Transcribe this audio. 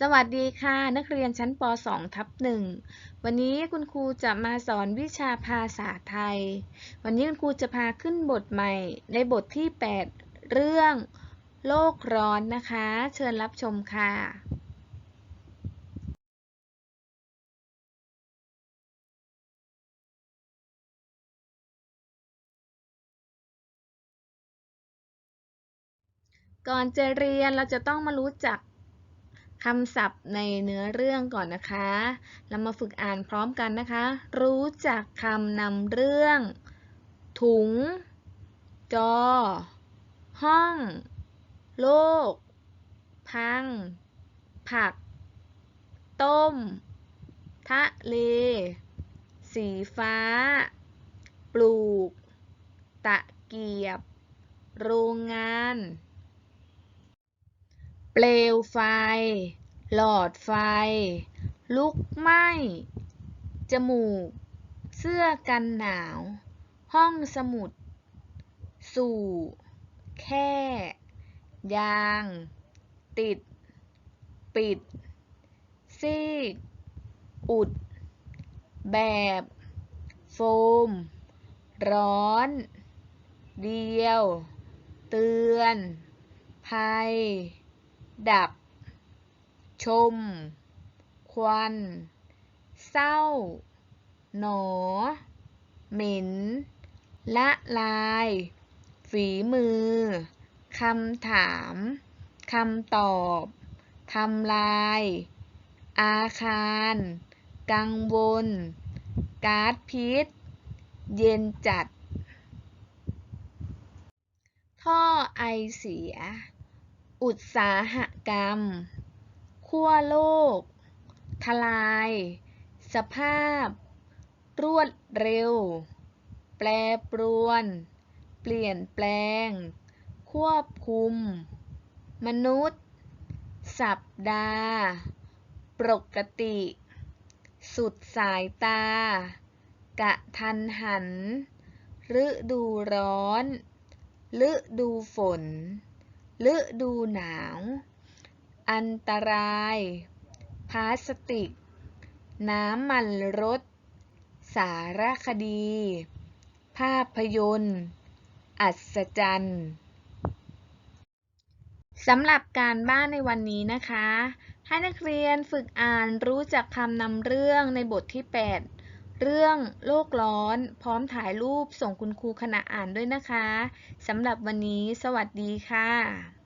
สวัสดีค่ะ นักเรียนชั้นป .2 ทับ1วันนี้คุณครูจะมาสอนวิชาภาษาไทย วันนี้คุณครูจะพาขึ้นบทใหม่ ในบทที่ 8 เรื่อง โลกร้อนนะคะ เชิญรับชมค่ะ ก่อนจะเรียนเราจะต้องมารู้จัก คำศัพท์ในเนื้อเรื่องก่อนนะคะ เรามาฝึกอ่านพร้อมกันนะคะ รู้จักคำนำเรื่อง ถุง จอ ห้อง โลก พัง ผัก ต้ม ทะเล สีฟ้า ปลูก ตะเกียบ โรงงาน เปลวไฟ หลอดไฟ ลุกไหม้ จมูก เสื้อกันหนาว ห้องสมุด สู่ แค่ ยาง ติด ปิด ซีก อุด แบบ โฟม ร้อน เดียว เตือน ภัย ดับ ชม ควัน เศร้า หนอ เหม็น ละลาย ฝีมือ คำถาม คำตอบ ทำลาย อาคาร กังวล ก๊าซพิษ เย็นจัด ท่อไอเสีย อุตสาหกรรม ขั้วโลก ทลาย สภาพ รวดเร็ว แปรปรวน เปลี่ยนแปลง ควบคุม มนุษย์ สัปดาห์ ปกติ สุดสายตา กะทันหัน ฤดูร้อน ฤดูฝน ฤดูหนาว อันตราย พลาสติก น้ำมันรถ สารคดี ภาพยนตร์ อัศจรรย์สำหรับการบ้านในวันนี้นะคะ ให้นักเรียนฝึกอ่านรู้จักคำนำเรื่องในบทที่ 8 เรื่องโลกร้อน พร้อมถ่ายรูปส่งคุณครูขณะอ่านด้วยนะคะสำหรับวันนี้สวัสดีค่ะ